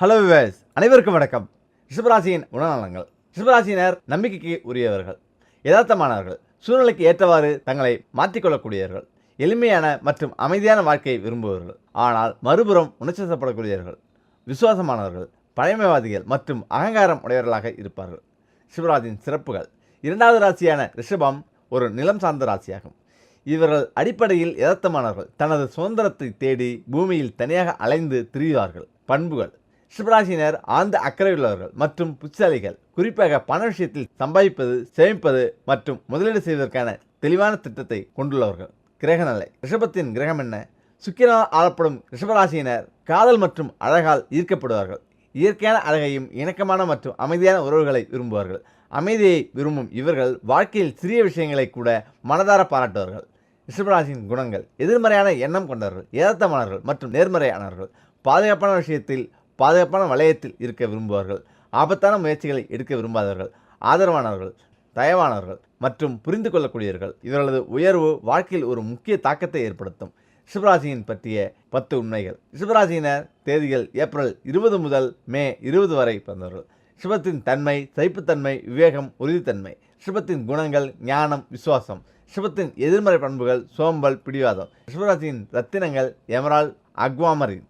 Hello wives அனைவருக்கும் வணக்கம். ரிஷபராசியின் உணநலங்கள் ரிஷபராசியினர் நம்பிக்கைக்கு உரியவர்கள் யதார்த்தமானவர்கள் சூழ்நிலைக்கு ஏற்றவாறு தங்களை மாற்றிக்கொள்ளக்கூடியவர்கள் எளிமையான மற்றும் அமைதியான வாழ்க்கையை விரும்புபவர்கள். ஆனால் மறுபுறம் உணர்ச்சிசப்படக்கூடியவர்கள் விசுவாசமானவர்கள் பழமைவாதிகள் மற்றும் அகங்காரம் உடையவர்களாக இருப்பார்கள். சிவராஜின் சிறப்புகள். இரண்டாவது ராசியான ரிஷபம் ஒரு நிலம் சார்ந்த ராசியாகும். இவர்கள் அடிப்படையில் யதார்த்தமானவர்கள். தனது சுதந்திரத்தை தேடி பூமியில் தனியாக அலைந்து திரிவார்கள். பண்புகள். ரிஷபராசினர் ஆழ்ந்த அக்கறையுள்ளவர்கள் மற்றும் புத்திசாலிகள். குறிப்பாக பண விஷயத்தில் சம்பாதிப்பது சேமிப்பது மற்றும் முதலீடு செய்வதற்கான தெளிவான திட்டத்தை கொண்டுள்ளவர்கள். கிரகநிலை ரிஷபத்தின் கிரகம் என்ன? சுக்கிரனால் ஆளப்படும் ரிஷபராசியினர் காதல் மற்றும் அழகால் ஈர்க்கப்படுவார்கள். இயற்கையான அழகையும் இணக்கமான மற்றும் அமைதியான உறவுகளை விரும்புவார்கள். அமைதியை விரும்பும் இவர்கள் வாழ்க்கையில் சிறிய விஷயங்களை கூட மனதார பாராட்டுவார்கள். ரிஷபராசியின் குணங்கள் எதிர்மறையான எண்ணம் கொண்டவர்கள் ஏதத்தமானவர்கள் மற்றும் நேர்மறையானவர்கள். பாதுகாப்பான விஷயத்தில் பாதுகாப்பான வளையத்தில் இருக்க விரும்புவார்கள். ஆபத்தான முயற்சிகளை எடுக்க விரும்பாதவர்கள் ஆதரவானவர்கள் தயவானவர்கள் மற்றும் புரிந்து கொள்ளக்கூடியவர்கள். இவர்களது உயர்வு வாழ்க்கையில் ஒரு முக்கிய தாக்கத்தை ஏற்படுத்தும். ரிஷபராசியின் பற்றிய பத்து உண்மைகள். ரிஷபராசியினர் தேதிகள் ஏப்ரல் இருபது முதல் மே இருபது வரை பிறந்தவர்கள். ரிஷபத்தின் தன்மை சைப்புத்தன்மை விவேகம் உறுதித்தன்மை. ரிஷபத்தின் குணங்கள் ஞானம் விசுவாசம். ரிஷபத்தின் எதிர்மறை பண்புகள் சோம்பல் பிடிவாதம். ரிஷபராசியின் ரத்தினங்கள் எமரால் அக்வாமரின்.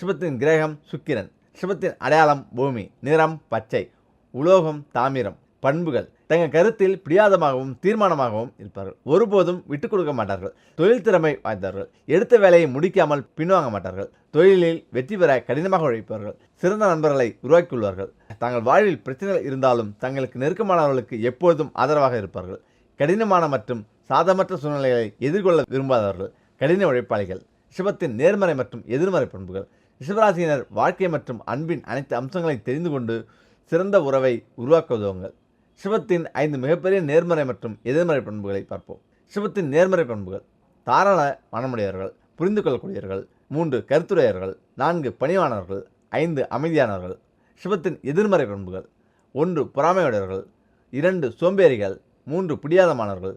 சிவத்தின் கிரகம் சுக்கிரன். சிவத்தின் அடையாளம் பூமி. நிறம் பச்சை. உலோகம் தாமிரம். பண்புகள். தங்கள் கருத்தில் பிடியாதமாகவும் தீர்மானமாகவும் இருப்பார்கள். ஒருபோதும் விட்டுக் கொடுக்க மாட்டார்கள். தொழில் திறமை வாய்ந்தவர்கள். எடுத்த வேலையை முடிக்காமல் பின்வாங்க மாட்டார்கள். தொழிலில் வெற்றி பெற கடினமாக உழைப்பார்கள் சிறந்த நண்பர்களை உருவாக்கியுள்ளார்கள் தங்கள் வாழ்வில் பிரச்சனைகள் இருந்தாலும் தங்களுக்கு நெருக்கமானவர்களுக்கு எப்பொழுதும் ஆதரவாக இருப்பார்கள். கடினமான மற்றும் சாதமற்ற சூழ்நிலைகளை எதிர்கொள்ள விரும்பாதவர்கள். கடின உழைப்பாளிகள். சிவத்தின் நேர்மறை மற்றும் எதிர்மறை பண்புகள். ரிஷபராசியினர் வாழ்க்கை மற்றும் அன்பின் அனைத்து அம்சங்களை தெரிந்து கொண்டு சிறந்த உறவை உருவாக்க உதவுங்கள் சிவத்தின் ஐந்து மிகப்பெரிய நேர்மறை மற்றும் எதிர்மறை பண்புகளை பார்ப்போம். சிவத்தின் நேர்மறை பண்புகள் தாராள மனமுடையவர்கள் புரிந்து கொள்ளக்கூடியவர்கள் மூன்று கருத்துடையவர்கள் நான்கு பணிவானவர்கள் ஐந்து அமைதியானவர்கள். சிவத்தின் எதிர்மறை பண்புகள் ஒன்று பொறாமையுடையவர்கள் இரண்டு சோம்பேறிகள் மூன்று பிடியாதமானவர்கள்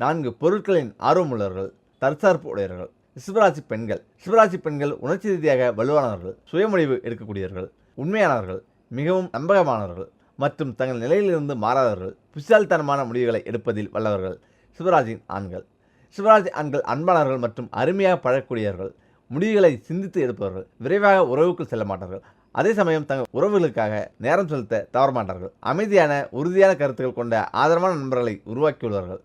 நான்கு பொருட்களின் ஆர்வமுள்ளவர்கள் தற்சார்பு உடையவர்கள் சிவராசி பெண்கள். சிவராசி பெண்கள் உணர்ச்சி ரீதியாக வலுவானவர்கள் சுயமுடிவு எடுக்கக்கூடியவர்கள் உண்மையானவர்கள் மிகவும் நம்பகமானவர்கள் மற்றும் தங்கள் நிலையிலிருந்து மாறாதவர்கள் புத்திசாலித்தனமான முடிவுகளை எடுப்பதில் வல்லவர்கள் சிவராஜின் ஆண்கள். சிவராஜ் ஆண்கள் அன்பானவர்கள் மற்றும் அருமையாக பழகக்கூடியவர்கள் முடிவுகளை சிந்தித்து எடுப்பவர்கள் விரைவாக உறவுக்குள் செல்ல மாட்டார்கள். அதே சமயம் தங்கள் உறவுகளுக்காக நேரம் செலுத்த தவறமாட்டார்கள். அமைதியான உறுதியான கருத்துக்கள் கொண்ட ஆதரவான நண்பர்களை உருவாக்கியுள்ளார்கள்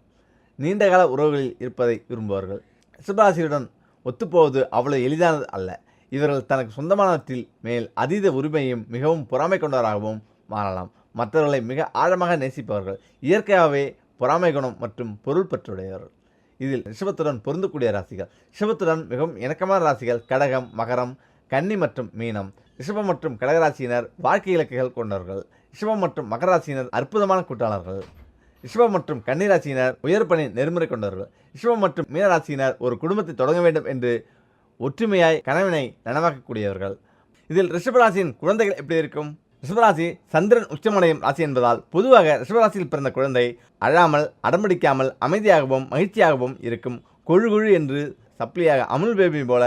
நீண்டகால உறவுகளில் இருப்பதை விரும்புவார்கள். சிவராசியுடன் ஒத்துப்போவது அவ்வளவு எளிதானது அல்ல. இவர்கள் தனக்கு சொந்தமானவற்றில் மேல் அதீத உரிமையும் மிகவும் பொறாமை கொண்டவராகவும் மாறலாம். மற்றவர்களை மிக ஆழமாக நேசிப்பவர்கள் இயற்கையாகவே பொறாமை குணம் மற்றும் பொருள் பற்றுடையவர்கள். இதில் ரிஷபத்துடன் பொருந்தக்கூடிய ராசிகள். ரிஷபத்துடன் மிகவும் இணக்கமான ராசிகள் கடகம் மகரம் கன்னி மற்றும் மீனம். ரிஷபம் மற்றும் கடகராசியினர் வாழ்க்கை இலக்குகள் கொண்டவர்கள். ரிஷபம் மற்றும் மகராசியினர் அற்புதமான கூட்டாளர்கள். ரிஷபம் மற்றும் கன்னிராசியினர் உயர் பணி நெருமுறை கொண்டவர்கள். ரிஷபம் மற்றும் மீனராசியினர் ஒரு குடும்பத்தை தொடங்க வேண்டும் என்று ஒற்றுமையாய் கனவினை நனவாக்கக்கூடியவர்கள். இதில் ரிஷபராசியின் குழந்தைகள் எப்படி இருக்கும்? ரிஷபராசி சந்திரன் உச்சமடையும் ராசி என்பதால் பொதுவாக ரிஷபராசியில் பிறந்த குழந்தை அழாமல் அடம்பிடிக்காமல் அமைதியாகவும் மகிழ்ச்சியாகவும் இருக்கும். கொழு கொழு என்று சப்ளியாக அமுல் பேபி போல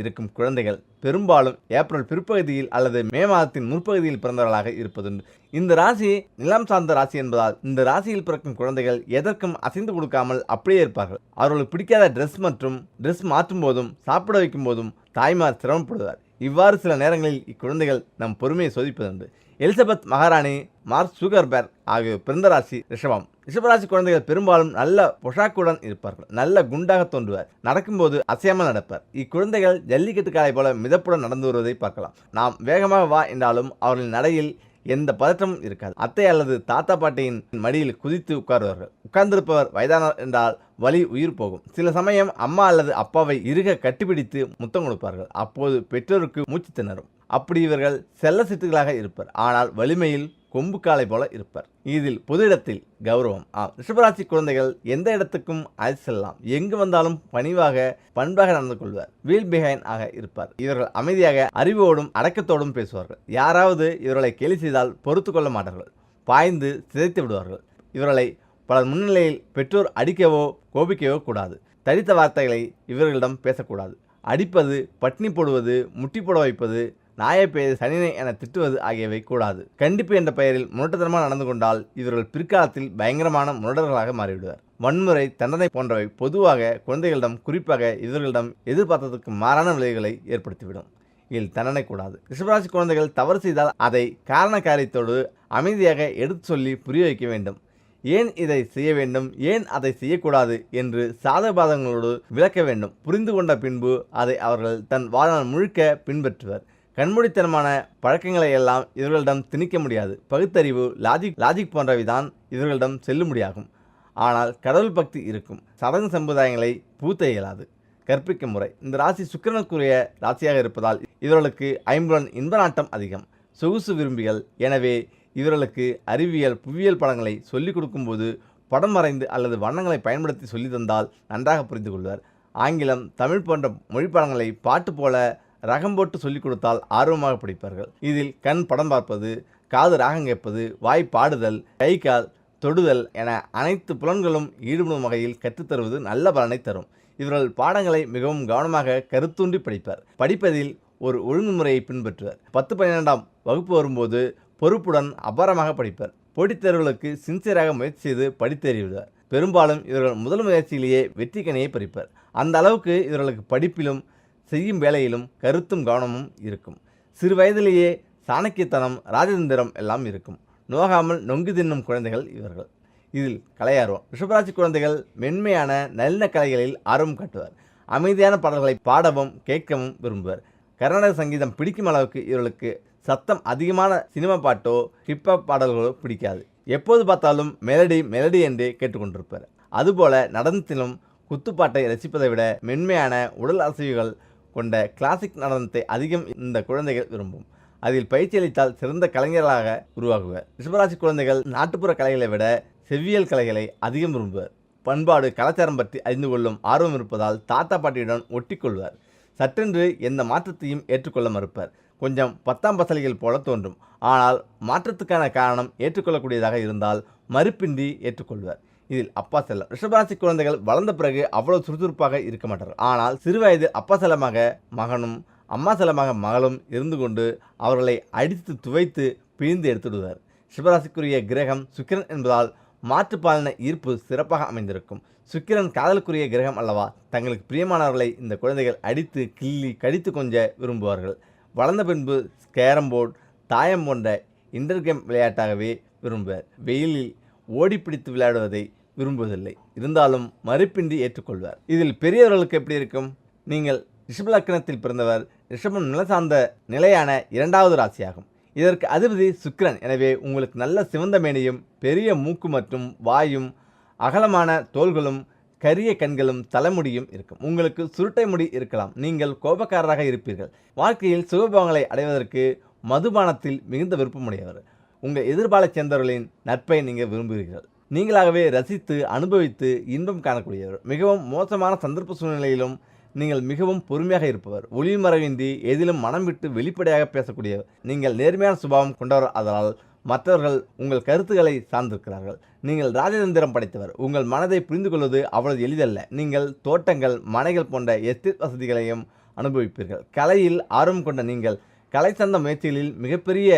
இருக்கும் குழந்தைகள். பெரும்பாலும் ஏப்ரல் பிற்பகுதியில் அல்லது மே மாதத்தின் முற்பகுதியில் பிறந்தவர்களாக இருப்பதுண்டு. இந்த ராசி நிலம் சார்ந்த ராசி என்பதால் இந்த ராசியில் பிறக்கும் குழந்தைகள் எதற்கும் அசைந்து கொடுக்காமல் அப்படியே இருப்பார்கள். அவர்களுக்கு பிடிக்காத ட்ரெஸ் மற்றும் ட்ரெஸ் மாற்றும் போதும் சாப்பிட வைக்கும் போதும் தாய்மார் சிரமப்படுவார். இவ்வாறு சில நேரங்களில் இக்குழந்தைகள் நம் பொறுமையை சோதிப்பதுண்டு. எலிசபெத் மகாராணி மார்க் சுகர்பேர் ஆகிய பிறந்த ராசி ரிஷபம். ரிஷபராசி குழந்தைகள் பெரும்பாலும் நல்ல பொஷாக்குடன் இருப்பார்கள். நல்ல குண்டாக தோன்றுவார். நடக்கும்போது அசையாமல் நடப்பர். இக்குழந்தைகள் ஜல்லிக்கட்டு காலை போல மிதப்புடன் நடந்து வருவதை பார்க்கலாம். நாம் வேகமாக வா என்றாலும் அவர்களின் நடையில் எந்த பதற்றமும் இருக்காது. அத்தை அல்லது தாத்தா பாட்டியின் மடியில் குதித்து உட்காருவார்கள். உட்கார்ந்திருப்பவர் வயதானவர் என்றால் வலி உயிர் போகும். சில சமயம் அம்மா அல்லது அப்பாவை இறுக கட்டிப்பிடித்து முத்தம் கொடுப்பார்கள். அப்போது பெற்றோருக்கு மூச்சு திணறும். அப்படி இவர்கள் செல்ல சிட்டுகளாக இருப்பர். ஆனால் வலிமையில் கொம்பு காலை போல இருப்பர். இதில் பொது இடத்தில் கௌரவம். ஆம். ரிஷபராசி குழந்தைகள் எந்த இடத்துக்கும் அழைத்து செல்லலாம். எங்கு வந்தாலும் பணிவாக பண்பாக நடந்து கொள்வார். வீல் பிஹைன் ஆக இருப்பார். இவர்கள் அமைதியாக அறிவோடும் அடக்கத்தோடும் பேசுவார்கள். யாராவது இவர்களை கேலி செய்தால் பொறுத்து கொள்ள மாட்டார்கள். பாய்ந்து சிதைத்து விடுவார்கள். இவர்களை பலர் முன்னிலையில் பெற்றோர் அடிக்கவோ கோபிக்கவோ கூடாது. தரித்த வார்த்தைகளை இவர்களிடம் பேசக்கூடாது. அடிப்பது பட்னி போடுவது முட்டி போட வைப்பது நாயப்பெயர் சனினை என திட்டுவது ஆகியவை கூடாது. கண்டிப்பு என்ற பெயரில் முரட்டுத்தனமாக நடந்து கொண்டால் இவர்கள் பிற்காலத்தில் பயங்கரமான முரடர்களாக மாறிவிடுவர். வன்முறை தண்டனை போன்றவை பொதுவாக குழந்தைகளிடம் குறிப்பாக இவர்களிடம் எதிர்பார்த்ததற்கு மாறான விளைவுகளை ஏற்படுத்திவிடும். இதில் தண்டனை கூடாது. ரிஷபராசி குழந்தைகள் தவறு செய்தால் அதை காரண காரியத்தோடு அமைதியாக எடுத்து சொல்லி புரிய வைக்க வேண்டும். ஏன் இதை செய்ய வேண்டும்? ஏன் அதை செய்யக்கூடாது? என்று சாதபாதங்களோடு விளக்க வேண்டும். புரிந்து கொண்ட பின்பு அதை அவர்கள் தன் வாழ்நாள் முழுக்க பின்பற்றுவர். கண்மூடித்தனமான பழக்கங்களை எல்லாம் இவர்களிடம் திணிக்க முடியாது. பகுத்தறிவு லாஜிக் லாஜிக் போன்றவை தான் இவர்களிடம் செல்லும்படியாகும். ஆனால் கடவுள் பக்தி இருக்கும். சடங்கு சம்பிரதாயங்களை பூத்த இயலாது. கற்பிக்கும் முறை. இந்த ராசி சுக்கிரனுக்குரிய ராசியாக இருப்பதால் இவர்களுக்கு ஐம்புலன் இன்ப நாட்டம் அதிகம். சொகுசு விரும்பிகள். எனவே இவர்களுக்கு அறிவியல் புவியியல் படங்களை சொல்லிக் கொடுக்கும்போது படம் வரைந்து அல்லது வண்ணங்களை பயன்படுத்தி சொல்லி தந்தால் நன்றாக புரிந்து கொள்வர். ஆங்கிலம் தமிழ் போன்ற மொழி படங்களை பாட்டு போல ரகம் போட்டு சொல்லிக் கொடுத்தால் ஆர்வமாக படிப்பார்கள். இதில் கண் படம் பார்ப்பது காது ராகம் கேட்பது வாய் பாடுதல் கை கால் தொடுதல் என அனைத்து புலன்களும் ஈடுபடும் வகையில் கற்றுத்தருவது நல்ல பலனை தரும். இவர்கள் பாடங்களை மிகவும் கவனமாக கருத்தூண்டி படிப்பர். படிப்பதில் ஒரு ஒழுங்குமுறையை பின்பற்றுவர். பத்து பன்னிரெண்டாம் வகுப்பு வரும்போது பொறுப்புடன் அபாரமாக படிப்பர். போட்டித் தேர்வுகளுக்கு சின்சியராக முயற்சி செய்து படித்தேறிவிடுவர் பெரும்பாலும் இவர்கள் முதல் முயற்சியிலேயே வெற்றிக்கனையை பறிப்பர். அந்த அளவுக்கு இவர்களுக்கு படிப்பிலும் செய்யும் வேலையிலும் கருத்தும் கவனமும் இருக்கும். சிறு வயதிலேயே சாணக்கியத்தனம் ராஜதந்திரம் எல்லாம் இருக்கும். நோகாமல் நொங்கு தின்னும் குழந்தைகள் இவர்கள். இதில் கலையார்வம். ரிஷபராசி குழந்தைகள் மென்மையான நல்ல கலைகளில் ஆர்வம் காட்டுவார். அமைதியான பாடல்களை பாடவும் கேட்கவும் விரும்புவர். கர்நாடக சங்கீதம் பிடிக்கும் அளவுக்கு இவர்களுக்கு சத்தம் அதிகமான சினிமா பாட்டோ ஹிப்ஹாப் பாடல்களோ பிடிக்காது. எப்போது பார்த்தாலும் மெலடி மெலடி என்றே கேட்டுக்கொண்டிருப்பார். அதுபோல நடனத்திலும் குத்துப்பாட்டை ரசிப்பதை விட மென்மையான உடல் அசைவுகள் கொண்ட கிளாசிக் நடனத்தை அதிகம் இந்த குழந்தைகள் விரும்பும். அதில் பயிற்சி அளித்தால் சிறந்த கலைஞர்களாக உருவாகுவர். ரிஷபராசி குழந்தைகள் நாட்டுப்புற கலைகளை விட செவ்வியல் கலைகளை அதிகம் விரும்புவர். பண்பாடு கலாச்சாரம் பற்றி அறிந்து கொள்ளும் ஆர்வம் இருப்பதால் தாத்தா பாட்டியுடன் ஒட்டிக்கொள்வார். சற்றென்று எந்த மாற்றத்தையும் ஏற்றுக்கொள்ள மறுப்பர். கொஞ்சம் பத்தாம் பசலிகள் போல தோன்றும். ஆனால் மாற்றத்துக்கான காரணம் ஏற்றுக்கொள்ளக்கூடியதாக இருந்தால் மறுப்பின்றி ஏற்றுக்கொள்வர். இதில் அப்பா செல்லம். ரிஷபராசி குழந்தைகள் வளர்ந்த பிறகு அவ்வளவு சுறுசுறுப்பாக இருக்க மாட்டார்கள். ஆனால் சிறுவயது அப்பா செல்லமாக மகனும் அம்மா செல்லமாக மகளும் இருந்து கொண்டு அவர்களை அடித்து துவைத்து பிழிந்து எடுத்துடுவார் சிவராசிக்குரிய கிரகம் சுக்கிரன் என்பதால் மாற்றுப்பாலின ஈர்ப்பு சிறப்பாக அமைந்திருக்கும். சுக்கிரன் காதலுக்குரிய கிரகம் அல்லவா? தங்களுக்கு பிரியமானவர்களை இந்த குழந்தைகள் அடித்து கிள்ளி கடித்து கொஞ்ச விரும்புவார்கள். வளர்ந்த பின்பு கேரம் போர்டு தாயம் போன்ற இன்டர் கேம் விளையாட்டாகவே விரும்புவர். வெயிலில் ஓடிப்பிடித்து விளையாடுவதை விரும்புவதில்லை. இருந்தாலும் மறுப்பின்றி ஏற்றுக்கொள்வார். இதில் பெரியவர்களுக்கு எப்படி இருக்கும்? நீங்கள் ரிஷபலக்கணத்தில் பிறந்தவர் ரிஷபம் நில சார்ந்த நிலையான இரண்டாவது ராசியாகும். இதற்கு அதிபதி சுக்கிரன். எனவே உங்களுக்கு நல்ல சிவந்த மேனியும் பெரிய மூக்கு மற்றும் வாயும் அகலமான தோள்களும் கரிய கண்களும் தலைமுடியும் இருக்கும். உங்களுக்கு சுருட்டை முடி இருக்கலாம். நீங்கள் கோபக்காரராக இருப்பீர்கள். வாழ்க்கையில் சுகபோகங்களை அடைவதற்கு மதுபானத்தில் மிகுந்த விருப்பமுடையவர். உங்கள் எதிர்பாலைச் சேர்ந்தவர்களின் நட்பை நீங்கள் விரும்புகிறீர்கள். நீங்களாகவே ரசித்து அனுபவித்து இன்பம் காணக்கூடியவர். மிகவும் மோசமான சந்தர்ப்ப சூழ்நிலையிலும் நீங்கள் மிகவும் பொறுமையாக இருப்பவர். ஒளிமறைவின்றி எதிலும் மனம் விட்டு வெளிப்படையாக பேசக்கூடியவர். நீங்கள் நேர்மையான சுபாவம் கொண்டவர். அதனால் மற்றவர்கள் உங்கள் கருத்துக்களை சார்ந்திருக்கிறார்கள். நீங்கள் ராஜதந்திரம் படைத்தவர். உங்கள் மனதை புரிந்து கொள்வது அவ்வளவு எளிதல்ல. நீங்கள் தோட்டங்கள் மனைகள் போன்ற எஸ்டேட் வசதிகளையும் அனுபவிப்பீர்கள். கலையில் ஆர்வம் கொண்ட நீங்கள் கலை சார்ந்த முயற்சிகளில் மிகப்பெரிய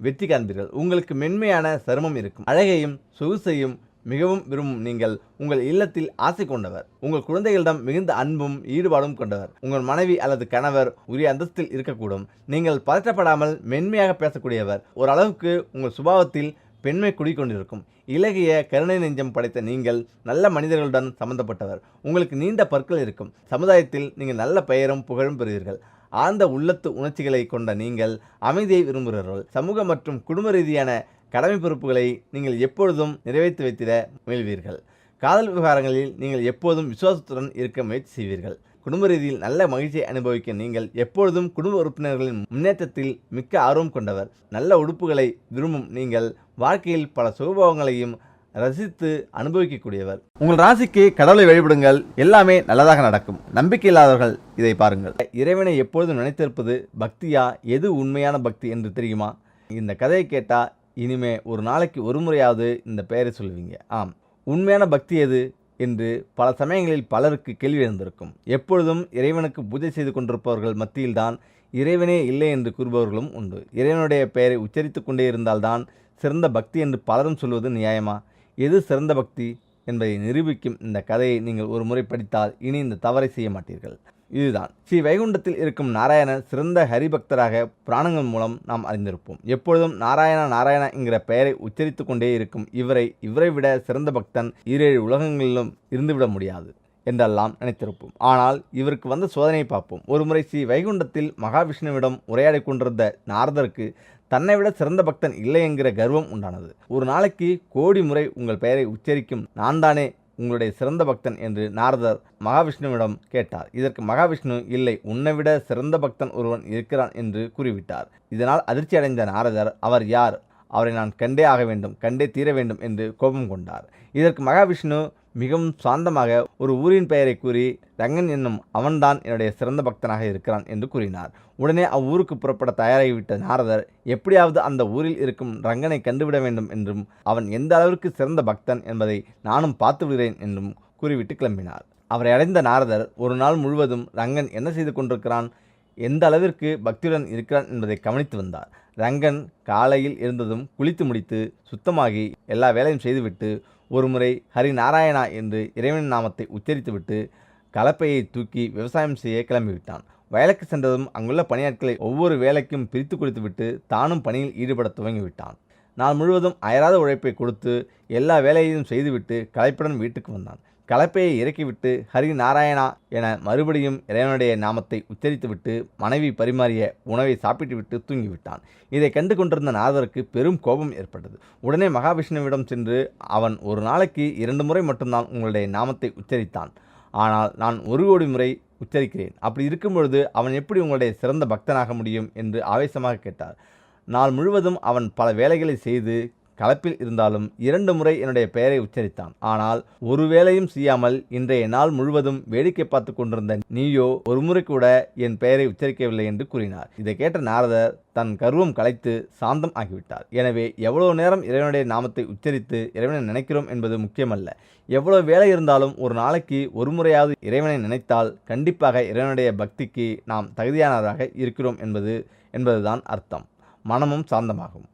வெற்றி காண்பீர்கள். உங்களுக்கு மென்மையான சருமம் இருக்கும். அழகையும் சொகுசையும் மிகவும் விரும்பும் நீங்கள் உங்கள் இல்லத்தில் ஆசை கொண்டவர். உங்கள் குழந்தைகளிடம் மிகுந்த அன்பும் ஈடுபாடும் கொண்டவர். உங்கள் மனைவி அல்லது கணவர் உரிய அந்தஸ்தில் இருக்கக்கூடும். நீங்கள் பதற்றப்படாமல் மென்மையாக பேசக்கூடியவர். ஓரளவுக்கு உங்கள் சுபாவத்தில் பெண்மை குடிக்கொண்டிருக்கும் இலகிய கருணை நெஞ்சம் படைத்த நீங்கள் நல்ல மனிதர்களுடன் சம்பந்தப்பட்டவர். உங்களுக்கு நீண்ட பற்கள் இருக்கும். சமுதாயத்தில் நீங்கள் நல்ல பெயரும் புகழும் பெறுவீர்கள். ஆழ்ந்த உள்ளத்து உணர்ச்சிகளை கொண்ட நீங்கள் அமைதியை விரும்புகிறவர்கள் சமூக மற்றும் குடும்ப ரீதியான கடமை பொறுப்புகளை நீங்கள் எப்பொழுதும் நிறைவேற்றி வைத்திட முயல்வீர்கள். காதல் விவகாரங்களில் நீங்கள் எப்போதும் விசுவாசத்துடன் இருக்க முயற்சி செய்வீர்கள். குடும்ப ரீதியில் நல்ல மகிழ்ச்சியை அனுபவிக்க நீங்கள் எப்பொழுதும் குடும்ப உறுப்பினர்களின் முன்னேற்றத்தில் மிக்க ஆர்வம் கொண்டவர். நல்ல உடுப்புகளை விரும்பும் நீங்கள் வாழ்க்கையில் பல சுகபோகங்களையும் ரசித்து அனுபவிக்கக்கூடியவர். உங்கள் ராசிக்கு கடவுளை வழிபடுங்கள். எல்லாமே நல்லதாக நடக்கும். நம்பிக்கை இல்லாதவர்கள் இதை பாருங்கள். இறைவனை எப்பொழுதும் நினைத்திருப்பது பக்தியா? எது உண்மையான பக்தி என்று தெரியுமா? இந்த கதையை கேட்டால் இனிமே ஒரு நாளைக்கு ஒரு முறையாவது இந்த பெயரை சொல்லுவீங்க. ஆம். உண்மையான பக்தி எது? என்று பல சமயங்களில் பலருக்கு கேள்வி எழுந்திருக்கும். எப்பொழுதும் இறைவனுக்கு பூஜை செய்து கொண்டிருப்பவர்கள் மத்தியில்தான் இறைவனே இல்லை என்று கூறுபவர்களும் உண்டு. இறைவனுடைய பெயரை உச்சரித்து கொண்டே இருந்தால்தான் சிறந்த பக்தி என்று பலரும் சொல்வது நியாயமா? எது சிறந்த பக்தி? என்பதை நிரூபிக்கும் இந்த கதையை நீங்கள் ஒரு முறை படித்தால் இனி இந்த தவறை செய்ய மாட்டீர்கள். இதுதான். ஸ்ரீ வைகுண்டத்தில் இருக்கும் நாராயணன் சிறந்த ஹரிபக்தராக புராணங்கள் மூலம் நாம் அறிந்திருப்போம். எப்பொழுதும் நாராயண நாராயண என்கிற பெயரை உச்சரித்து கொண்டே இருக்கும் இவரை இவரை விட சிறந்த பக்தன் ஈரேழு உலகங்களிலும் இருந்துவிட முடியாது என்றெல்லாம் நினைத்திருப்போம். ஆனால் இவருக்கு வந்த சோதனையை பார்ப்போம். ஒருமுறை ஸ்ரீ வைகுண்டத்தில் மகாவிஷ்ணுவிடம் உரையாடி கொண்டிருந்த நாரதருக்கு தன்னை விட சிறந்த பக்தன் இல்லை என்கிற கர்வம் உண்டானது. ஒரு நாளைக்கு கோடி முறை உங்கள் பெயரை உச்சரிக்கும் நான் தானே உங்களுடைய சிறந்த பக்தன் என்று நாரதர் மகாவிஷ்ணுவிடம் கேட்டார். இதற்கு மகாவிஷ்ணு இல்லை உன்னை விட சிறந்த பக்தன் ஒருவன் இருக்கிறான் என்று கூறிவிட்டார். இதனால் அதிர்ச்சி அடைந்த நாரதர் அவர் யார்? அவரை நான் கண்டே ஆக வேண்டும் கண்டே தீர வேண்டும் என்று கோபம் கொண்டார். இதற்கு மகாவிஷ்ணு மிகவும் சாந்தமாக ஒரு ஊரின் பெயரை கூறி ரங்கன் என்னும் அவன்தான் என்னுடைய சிறந்த பக்தனாக இருக்கிறான் என்று கூறினார். உடனே அவ்வூருக்கு புறப்பட தயாராகிவிட்ட நாரதர் எப்படியாவது அந்த ஊரில் இருக்கும் ரங்கனை கண்டுவிட வேண்டும் என்றும் அவன் எந்த அளவிற்கு சிறந்த பக்தன் என்பதை நானும் பார்த்து விடுகிறேன் என்றும் கூறிவிட்டு கிளம்பினார். அவரை அடைந்த நாரதர் ஒரு நாள் முழுவதும் ரங்கன் என்ன செய்து கொண்டிருக்கிறான் எந்த அளவிற்கு பக்தியுடன் இருக்கிறான் என்பதை கவனித்து வந்தார். ரங்கன் காலையில் இருந்ததும் குளித்து முடித்து சுத்தமாகி எல்லா வேலையும் செய்துவிட்டு ஒருமுறை ஹரி நாராயணா என்று இறைவன் நாமத்தை உச்சரித்துவிட்டு கலப்பையை தூக்கி விவசாயம் செய்ய கிளம்பிவிட்டான். வயலுக்கு சென்றதும் அங்குள்ள பணியாட்களை ஒவ்வொரு வேலைக்கும் பிரித்து கொடுத்துவிட்டு தானும் பணியில் ஈடுபட துவங்கிவிட்டான். நாள் முழுவதும் அயராத உழைப்பை கொடுத்து எல்லா வேலையையும் செய்துவிட்டு கலைப்புடன் வீட்டுக்கு வந்தான். கலப்பையை இறக்கிவிட்டு ஹரி நாராயணா என மறுபடியும் இறைவனுடைய நாமத்தை உச்சரித்துவிட்டு மனைவி பரிமாறிய உணவை சாப்பிட்டுவிட்டு தூங்கிவிட்டான். இதை கண்டு கொண்டிருந்த நாதருக்கு பெரும் கோபம் ஏற்பட்டது. உடனே மகாவிஷ்ணுவிடம் சென்று அவன் ஒரு நாளைக்கு இரண்டு முறை மட்டும்தான் உங்களுடைய நாமத்தை உச்சரித்தான். ஆனால் நான் ஒரு கோடி முறை உச்சரிக்கிறேன். அப்படி இருக்கும் பொழுது அவன் எப்படி உங்களுடைய சிறந்த பக்தனாக முடியும்? என்று ஆவேசமாக கேட்டார். நாள் முழுவதும் அவன் பல வேலைகளை செய்து கலப்பில் இருந்தாலும் இரண்டு முறை என்னுடைய பெயரை உச்சரித்தான். ஆனால் ஒரு வேலையும் செய்யாமல் இன்றைய நாள் முழுவதும் வேடிக்கை பார்த்து கொண்டிருந்த நீயோ ஒரு முறை கூட என் பெயரை உச்சரிக்கவில்லை என்று கூறினார். இதை கேட்ட நாரதர் தன் கர்வம் கலைத்து சாந்தம் ஆகிவிட்டார். எனவே எவ்வளவு நேரம் இறைவனுடைய நாமத்தை உச்சரித்து இறைவனை நினைக்கிறோம் என்பது முக்கியமல்ல. எவ்வளவு வேலை இருந்தாலும் ஒரு நாளைக்கு ஒரு முறையாவது இறைவனை நினைத்தால் கண்டிப்பாக இறைவனுடைய பக்திக்கு நாம் தகுதியானவராக இருக்கிறோம் என்பது என்பதுதான் அர்த்தம். மனமும் சாந்தமாகும்.